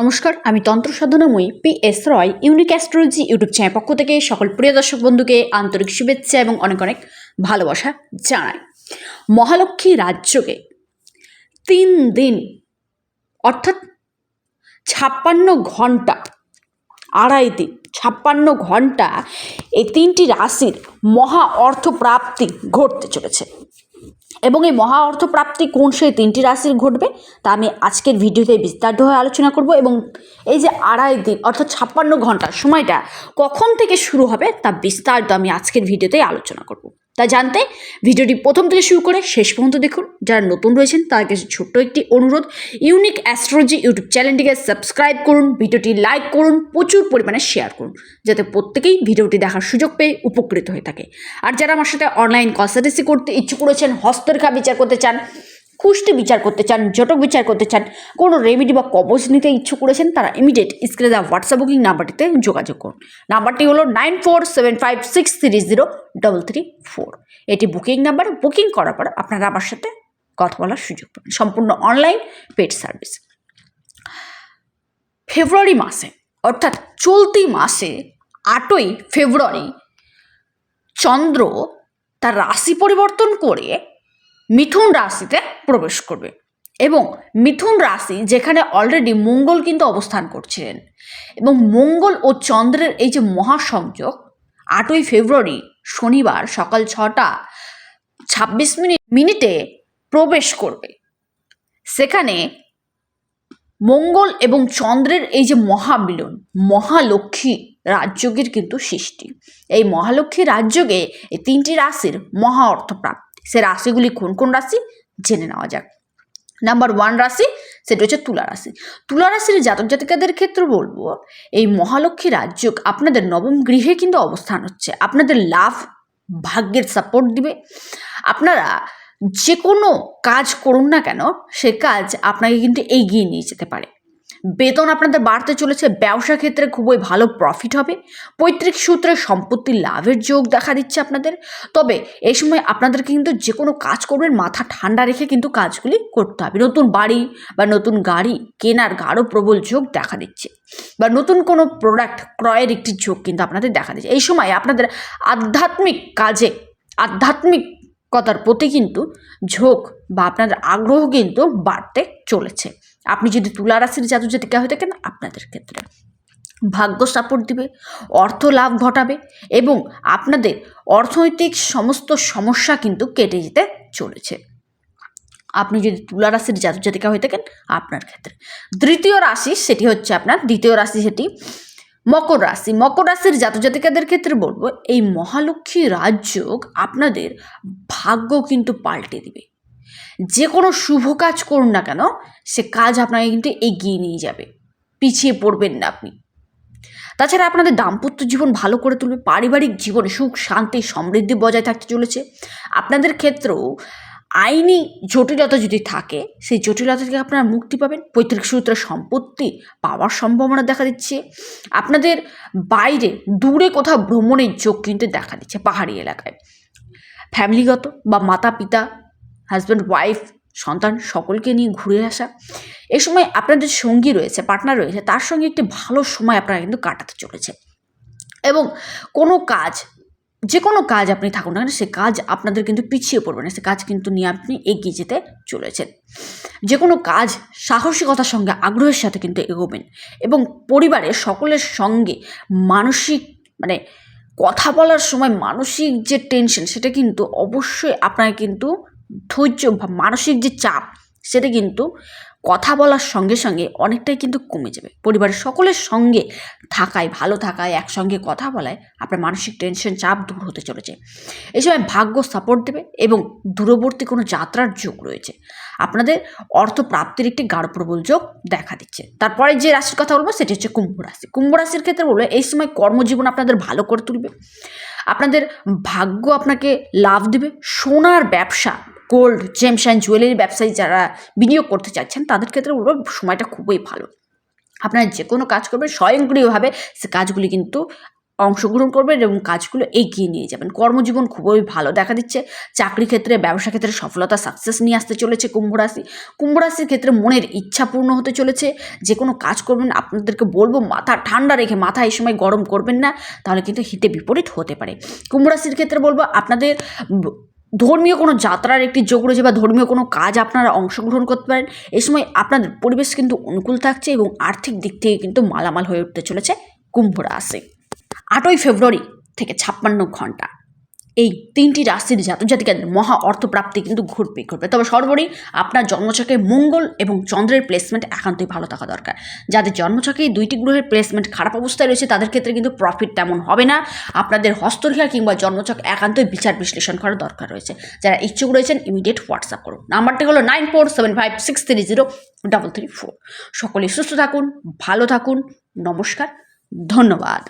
নমস্কার, আমি তন্ত্র সাধনাময়ী P S Roy, unique astrology YouTube channel পক্ষ থেকে সকল প্রিয় দর্শক বন্ধুকে আন্তরিক শুভেচ্ছা এবং অনেক অনেক ভালোবাসা জানাই। মহালক্ষ্মী রাজ্যকে তিন দিন, অর্থাৎ ছাপ্পান্ন ঘণ্টা, আড়াই দিন, ছাপ্পান্ন ঘণ্টা এই তিনটি রাশির মহা অর্থপ্রাপ্তি ঘটতে চলেছে। এবং এই মহা অর্থপ্রাপ্তি কোন সেই তিনটি রাশির ঘটবে, তা আমি আজকের ভিডিওতে বিস্তারিতভাবে আলোচনা করব এবং এই যে আড়াই দিন, অর্থাৎ ছাপ্পান্ন ঘণ্টা সময়টা কখন থেকে শুরু হবে তা বিস্তারিত আমি আজকের ভিডিওতেই আলোচনা করব। তা জানতে ভিডিওটি প্রথম থেকে শুরু করে শেষ পর্যন্ত দেখুন। যারা নতুন রয়েছেন, তাদের কাছে ছোট্ট একটি অনুরোধ, ইউনিক অ্যাস্ট্রোলজি ইউটিউব চ্যানেলটিকে সাবস্ক্রাইব করুন, ভিডিওটি লাইক করুন, প্রচুর পরিমাণে শেয়ার করুন, যাতে প্রত্যেকেই ভিডিওটি দেখার সুযোগ পেয়ে উপকৃত হয়ে থাকে। আর যারা আমার সাথে অনলাইন কনসালটেন্সি করতে ইচ্ছুক রয়েছেন, হস্তরেখা বিচার করতে চান কুষ্টি বিচার করতে চান, জটক বিচার করতে চান, কোনো রেমেডি বা কবচ নিতে ইচ্ছুক করেছেন, তারা ইমিডিয়েট স্ক্রিনে দেওয়া হোয়াটসঅ্যাপ বুকিং নাম্বারটিতে যোগাযোগ করুন। নাম্বারটি হলো nine four seven five six three zero double three four এটি বুকিং নাম্বার বুকিং করার পর আপনারা আমার সাথে কথা বলার সুযোগ পাবেন। সম্পূর্ণ অনলাইন পেড সার্ভিস ফেব্রুয়ারি মাসে, অর্থাৎ চলতি মাসে, আটই ফেব্রুয়ারি, চন্দ্র তার রাশি পরিবর্তন করে মিথুন রাশিতে প্রবেশ করবে এবং মিথুন রাশি যেখানে অলরেডি মঙ্গল কিন্তু অবস্থান করছিলেন এবং মঙ্গল ও চন্দ্রের এই যে মহাসংযোগ আটই ফেব্রুয়ারি শনিবার সকাল ছটা ছাব্বিশ মিনিট মিনিটে প্রবেশ করবে। সেখানে মঙ্গল এবং চন্দ্রের এই যে মহামিলন, মহালক্ষ্মী রাজযোগের কিন্তু সৃষ্টি। এই মহালক্ষ্মী রাজযোগে এই তিনটি রাশির মহা অর্থপ্রাপ্তি। সে রাশিগুলি কোন কোন রাশি? জেনে নেওয়া যাক। নাম্বার ওয়ান রাশি, সেটা হচ্ছে তুলা রাশি। তুলা রাশির জাতক জাতিকাদের ক্ষেত্রে বলব, এই মহালক্ষ্মী রাজ্য আপনাদের নবম গৃহে কিন্তু অবস্থান হচ্ছে। আপনাদের লাভ, ভাগ্যের সাপোর্ট দিবে। আপনারা যে কোনো কাজ করুন না কেন, সে কাজ আপনাকে কিন্তু এগিয়ে নিয়ে যেতে পারে। বেতন আপনাদের বাড়তে চলেছে, ব্যবসা ক্ষেত্রে খুবই ভালো প্রফিট হবে। পৈতৃক সূত্রে সম্পত্তি লাভের যোগ দেখা দিচ্ছে আপনাদের। তবে এই সময় আপনাদেরকে কিন্তু যে কোনো কাজ করবেন, মাথা ঠান্ডা রেখে কিন্তু কাজগুলি করতে হবে। নতুন বাড়ি বা নতুন গাড়ি কেনার গাঢ় প্রবল যোগ দেখা দিচ্ছে। বা নতুন কোনো প্রোডাক্ট ক্রয়ের একটি যোগ কিন্তু আপনাদের দেখা দিচ্ছে। এই সময় আপনাদের আধ্যাত্মিক কাজে আধ্যাত্মিক আধ্যাত্মিকতার প্রতি কিন্তু ঝোঁক বা আপনাদের আগ্রহ কিন্তু বাড়তে চলেছে। আপনি যদি তুলা রাশির জাতক জাতিকা হয়ে থাকেন, আপনাদের ক্ষেত্রে ভাগ্য সাপোর্ট দিবে, অর্থ লাভ ঘটাবে এবং আপনাদের অর্থনৈতিক সমস্ত সমস্যা কিন্তু কেটে যেতে চলেছে। আপনি যদি তুলা রাশির জাতক জাতিকা হয়ে থাকেন, আপনার ক্ষেত্রে। দ্বিতীয় রাশি সেটি হচ্ছে আপনার, দ্বিতীয় রাশি সেটি মকর রাশি। মকর রাশির জাতক জাতিকাদের ক্ষেত্রে বলব, এই মহালক্ষ্মী রাজযোগ আপনাদের ভাগ্য কিন্তু পাল্টে দিবে। যে কোনো শুভ কাজ করুন না কেন, সে কাজ আপনাকে কিন্তু এগিয়ে নিয়ে যাবে। পিছিয়ে পড়বেন না আপনি। তাছাড়া আপনাদের দাম্পত্য জীবন ভালো করে তুলবে, পারিবারিক জীবনে সুখ, শান্তি, সমৃদ্ধি বজায় থাকতে চলেছে। আপনাদের ক্ষেত্রেও আইনি জটিলতা যদি থাকে, সেই জটিলতা থেকে আপনারা মুক্তি পাবেন। পৈতৃক সূত্রে সম্পত্তি পাওয়ার সম্ভাবনা দেখা দিচ্ছে। আপনাদের বাইরে, দূরে কোথাও ভ্রমণের যোগ কিন্তু দেখা দিচ্ছে পাহাড়ি এলাকায়। ফ্যামিলিগত বা মাতা পিতা হাজব্যান্ড ওয়াইফ সন্তান সকলকে নিয়ে ঘুরে আসা। এ সময় আপনাদের সঙ্গী রয়েছে পার্টনার রয়েছে, তার সঙ্গে একটি ভালো সময় আপনারা কিন্তু কাটাতে চলেছে এবং কোনো কাজ, যে কোনো কাজ আপনি থাকুন না সে কাজ আপনাদের কিন্তু পিছিয়ে পড়বে না, সে কাজ কিন্তু নিয়ে আপনি এগিয়ে যেতে চলেছেন। যে কোনো কাজ সাহসিকতার সঙ্গে, আগ্রহের সাথে কিন্তু এগোবেন এবং পরিবারের সকলের সঙ্গে মানসিক মানে কথা বলার সময় মানসিক যে টেনশন সেটা কিন্তু অবশ্যই আপনাকে কিন্তু ধৈর্য বা মানসিক যে চাপ, সেটা কিন্তু কথা বলার সঙ্গে সঙ্গে অনেকটাই কিন্তু কমে যাবে। পরিবারের সকলের সঙ্গে থাকায়, ভালো থাকায়, একসঙ্গে কথা বলায় আপনার মানসিক টেনশন চাপ দূর হতে চলেছে। এই সময় ভাগ্য সাপোর্ট দেবে এবং দূরবর্তী কোনো যাত্রার যোগ রয়েছে। আপনাদের অর্থ প্রাপ্তির একটি গাঢ় প্রবল যোগ দেখা দিচ্ছে। তারপরে যে রাশির কথা বলব, সেটি হচ্ছে কুম্ভ রাশি। কুম্ভ রাশির ক্ষেত্রে বলব, এই সময় কর্মজীবন আপনাদের ভালো করে তুলবে। আপনাদের ভাগ্য আপনাকে লাভ দেবে। সোনার ব্যবসা গোল্ড জেমস অ্যান্ড জুয়েলারি ব্যবসায়ী যারা বিনিয়োগ করতে চাচ্ছেন, তাদের ক্ষেত্রে বলব সময়টা খুবই ভালো। আপনারা যে কোনো কাজ করবেন, স্বয়ংক্রিয়ভাবে সে কাজগুলি কিন্তু অংশগ্রহণ করবেন এবং কাজগুলো এগিয়ে নিয়ে যাবেন। কর্মজীবন খুবই ভালো। দেখা দিচ্ছে চাকরি ক্ষেত্রে, ব্যবসা ক্ষেত্রে সফলতা সাকসেস নিয়ে আসতে চলেছে কুম্ভ রাশি। কুম্ভ রাশির ক্ষেত্রে মনের ইচ্ছা পূর্ণ হতে চলেছে। যে কোনো কাজ করবেন, আপনাদেরকে বলব, মাথা ঠান্ডা রেখে মাথা এই সময় গরম করবেন না, তাহলে কিন্তু হিতে বিপরীত হতে পারে। কুম্ভ রাশির ক্ষেত্রে বলব, আপনাদের ধর্মীয় কোনো যাত্রার একটি যোগ রয়েছে বা ধর্মীয় কোনো কাজ আপনারা অংশগ্রহণ করতে পারেন এই সময় আপনাদের পরিবেশ কিন্তু অনুকূল থাকছে এবং আর্থিক দিক থেকে কিন্তু মালামাল হয়ে উঠতে চলেছে কুম্ভ রাশি। আটই ফেব্রুয়ারি থেকে ছাপ্পান্ন ঘণ্টা। এই তিনটি রাশির জাতজাতিকাদের মহা অর্থপ্রাপ্তি কিন্তু ঘুরবে ঘুরবে তবে সর্বোপরি আপনার জন্মছকে মঙ্গল এবং চন্দ্রের প্লেসমেন্ট একান্তই ভালো থাকা দরকার। যাদের জন্মছকে দুইটি গ্রহের প্লেসমেন্ট খারাপ অবস্থায় রয়েছে, তাদের ক্ষেত্রে কিন্তু প্রফিট তেমন হবে না। আপনাদের হস্তরেখা কিংবা জন্মছক একান্তই বিচার বিশ্লেষণ করার দরকার রয়েছে। যারা ইচ্ছুক রয়েছেন ইমিডিয়েট হোয়াটসঅ্যাপ করুন। নাম্বারটি হলো nine four seven five six three zero double three four. সকলে সুস্থ থাকুন, ভালো থাকুন। নমস্কার, ধন্যবাদ।